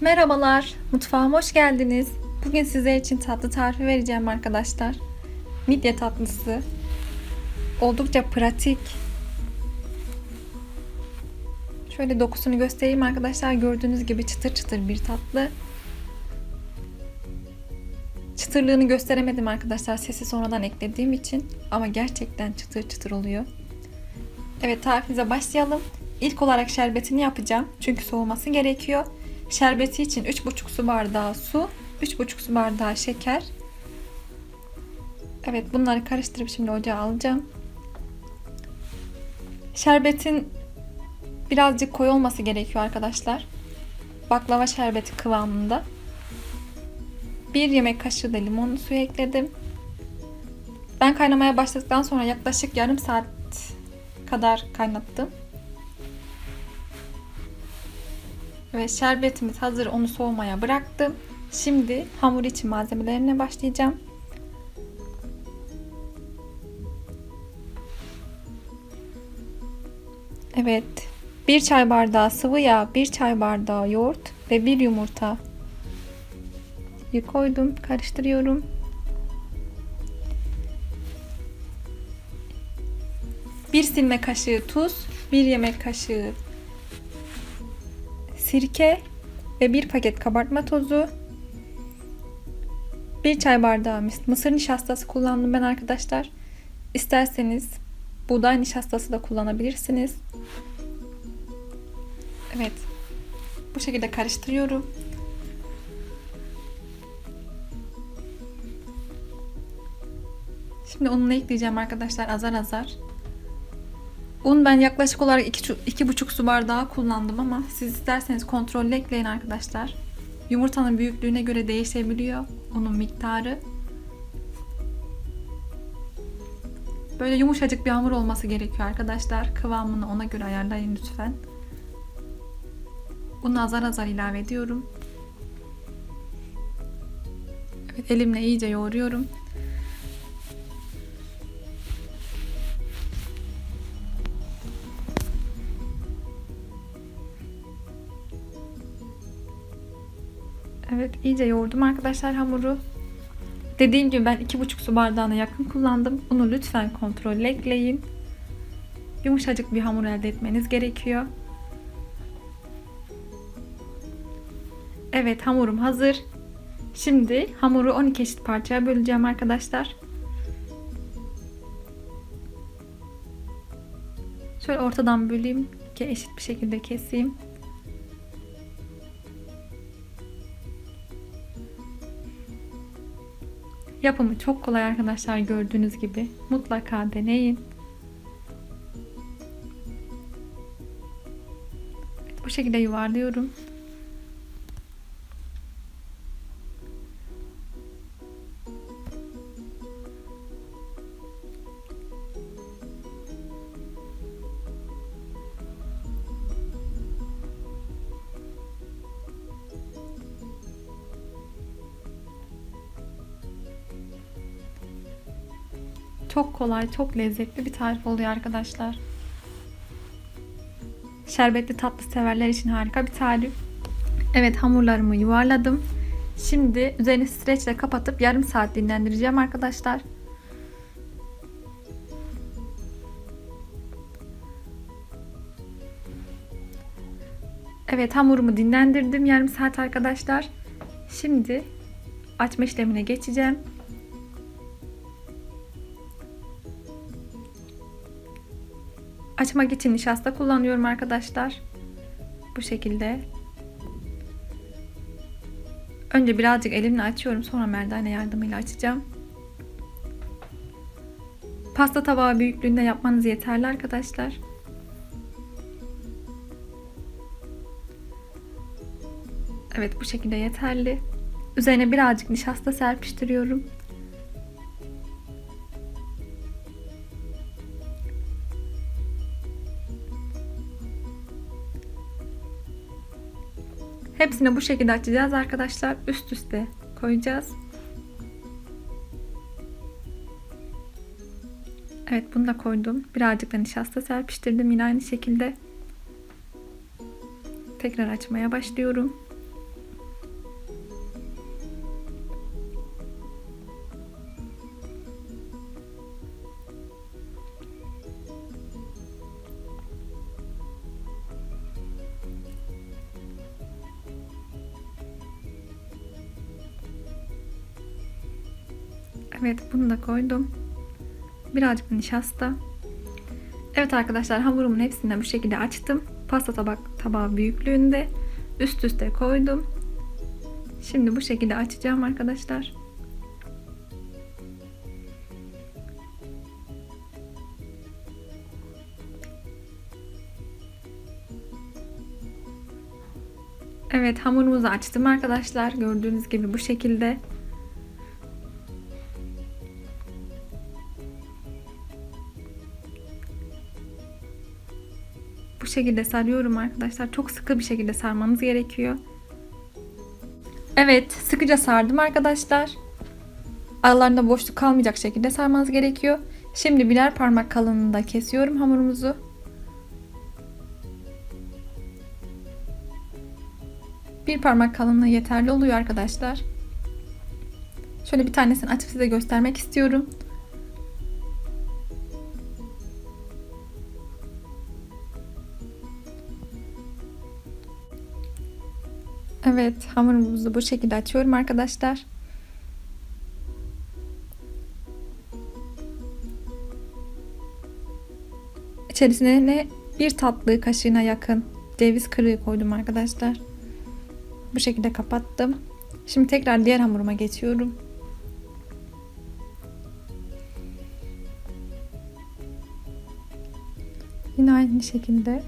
Merhabalar, mutfağıma hoş geldiniz. Bugün sizler için tatlı tarifi vereceğim arkadaşlar. Midye tatlısı. Oldukça pratik. Şöyle dokusunu göstereyim arkadaşlar. Gördüğünüz gibi çıtır çıtır bir tatlı. Çıtırlığını gösteremedim arkadaşlar sesi sonradan eklediğim için. Ama gerçekten çıtır çıtır oluyor. Evet tarifimize başlayalım. İlk olarak şerbetini yapacağım. Çünkü soğuması gerekiyor. Şerbeti için 3,5 su bardağı su, 3,5 su bardağı şeker. Evet bunları karıştırıp şimdi ocağa alacağım. Şerbetin birazcık koyu olması gerekiyor arkadaşlar. Baklava şerbeti kıvamında. 1 yemek kaşığı da limon suyu ekledim. Ben kaynamaya başladıktan sonra yaklaşık yarım saat kadar kaynattım. Ve şerbetimiz hazır onu soğumaya bıraktım. Şimdi hamur için malzemelerine başlayacağım. Evet. 1 çay bardağı sıvı yağ, 1 çay bardağı yoğurt ve 1 yumurta. koydum, karıştırıyorum. Bir silme kaşığı tuz, bir yemek kaşığı sirke ve bir paket kabartma tozu. Bir çay bardağı mısır nişastası kullandım ben arkadaşlar. İsterseniz buğday nişastası da kullanabilirsiniz. Evet. Bu şekilde karıştırıyorum. Şimdi ununu ekleyeceğim arkadaşlar azar azar. Un ben yaklaşık olarak 2,5 su bardağı kullandım ama siz isterseniz kontrollü ekleyin arkadaşlar. Yumurtanın büyüklüğüne göre değişebiliyor unun miktarı. Böyle yumuşacık bir hamur olması gerekiyor arkadaşlar. Kıvamını ona göre ayarlayın lütfen. Unu azar azar ilave ediyorum. Evet, elimle iyice yoğuruyorum. İyice yoğurdum arkadaşlar hamuru. Dediğim gibi ben 2,5 su bardağına yakın kullandım. Bunu lütfen kontrollü ekleyin. Yumuşacık bir hamur elde etmeniz gerekiyor. Evet hamurum hazır. Şimdi hamuru 12 eşit parçaya böleceğim arkadaşlar. Şöyle ortadan böleyim ki eşit bir şekilde keseyim. Yapımı çok kolay arkadaşlar gördüğünüz gibi. Mutlaka deneyin. bu şekilde yuvarlıyorum. Çok kolay, çok lezzetli bir tarif oluyor arkadaşlar. Şerbetli tatlı severler için harika bir tarif. Evet hamurlarımı yuvarladım. Şimdi üzerini streçle kapatıp yarım saat dinlendireceğim arkadaşlar. Evet hamurumu dinlendirdim yarım saat arkadaşlar. Şimdi açma işlemine geçeceğim. Açmak için nişasta kullanıyorum arkadaşlar. Bu şekilde. Önce birazcık elimle açıyorum. Sonra merdane yardımıyla açacağım. Pasta tabağı büyüklüğünde yapmanız yeterli arkadaşlar. Evet bu şekilde yeterli. Üzerine birazcık nişasta serpiştiriyorum. Hepsini bu şekilde açacağız arkadaşlar. Üst üste koyacağız. Evet bunu da koydum. Birazcık da nişasta serpiştirdim yine aynı şekilde. Tekrar açmaya başlıyorum. Evet bunu da koydum. Birazcık nişasta. Evet arkadaşlar hamurumun hepsini bu şekilde açtım. Pasta tabak tabağı büyüklüğünde üst üste koydum. Şimdi bu şekilde açacağım arkadaşlar. Evet hamurumuzu açtım arkadaşlar. Gördüğünüz gibi bu şekilde. Şekilde sarıyorum arkadaşlar. Çok sıkı bir şekilde sarmanız gerekiyor. Evet sıkıca sardım arkadaşlar. Aralarında boşluk kalmayacak şekilde sarmanız gerekiyor. Şimdi birer parmak kalınlığında kesiyorum hamurumuzu. Bir parmak kalınlığı yeterli oluyor arkadaşlar. Şöyle bir tanesini açıp size göstermek istiyorum. Evet hamurumuzu bu şekilde açıyorum arkadaşlar. İçerisine ne bir tatlı kaşığına yakın ceviz kırığı koydum arkadaşlar. Bu şekilde kapattım. Şimdi tekrar diğer hamuruma geçiyorum. Yine aynı şekilde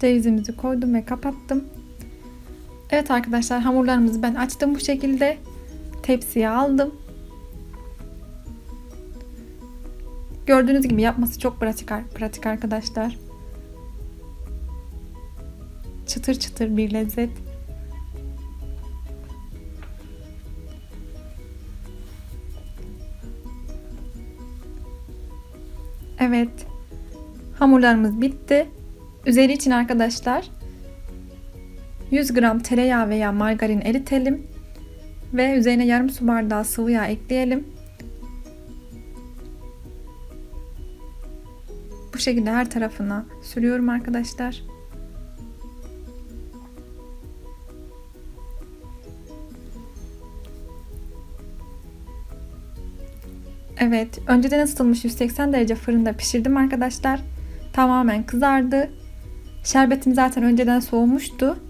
cevizimizi koydum ve kapattım. Evet arkadaşlar hamurlarımızı ben açtım bu şekilde. Tepsiye aldım. Gördüğünüz gibi yapması çok pratik, pratik arkadaşlar. Çıtır çıtır bir lezzet. Evet. Hamurlarımız bitti. Üzeri için arkadaşlar 100 gram tereyağı veya margarin eritelim ve üzerine yarım su bardağı sıvı yağ ekleyelim. Bu şekilde her tarafına sürüyorum arkadaşlar. Evet, önceden ısıtılmış 180 derece fırında pişirdim arkadaşlar. Tamamen kızardı. Şerbetim zaten önceden soğumuştu.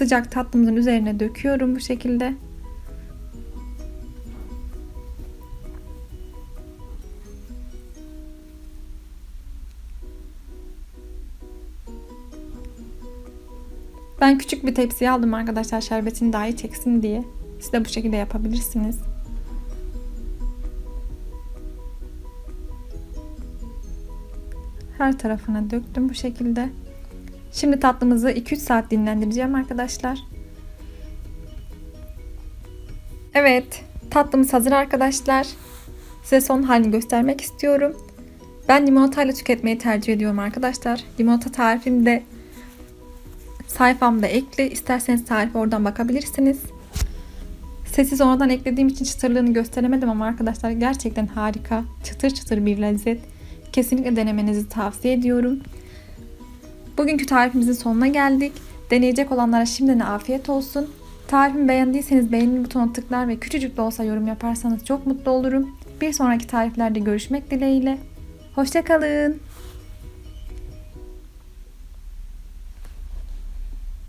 Sıcak tatlımızın üzerine döküyorum bu şekilde. Ben küçük bir tepsiye aldım arkadaşlar şerbetini daha iyi çeksin diye. Siz de bu şekilde yapabilirsiniz. Her tarafına döktüm bu şekilde. Şimdi tatlımızı 2-3 saat dinlendireceğim arkadaşlar. Evet, tatlımız hazır arkadaşlar. Size son halini göstermek istiyorum. Ben limonatayla tüketmeyi tercih ediyorum arkadaşlar. Limonata tarifini de sayfamda ekli. İsterseniz tarife oradan bakabilirsiniz. Sesi sonradan eklediğim için çıtırlığını gösteremedim ama arkadaşlar gerçekten harika. Çıtır çıtır bir lezzet. Kesinlikle denemenizi tavsiye ediyorum. Bugünkü tarifimizin sonuna geldik. Deneyecek olanlara şimdiden afiyet olsun. Tarifimi beğendiyseniz beğeni butonuna tıklar ve küçücük de olsa yorum yaparsanız çok mutlu olurum. Bir sonraki tariflerde görüşmek dileğiyle. Hoşçakalın.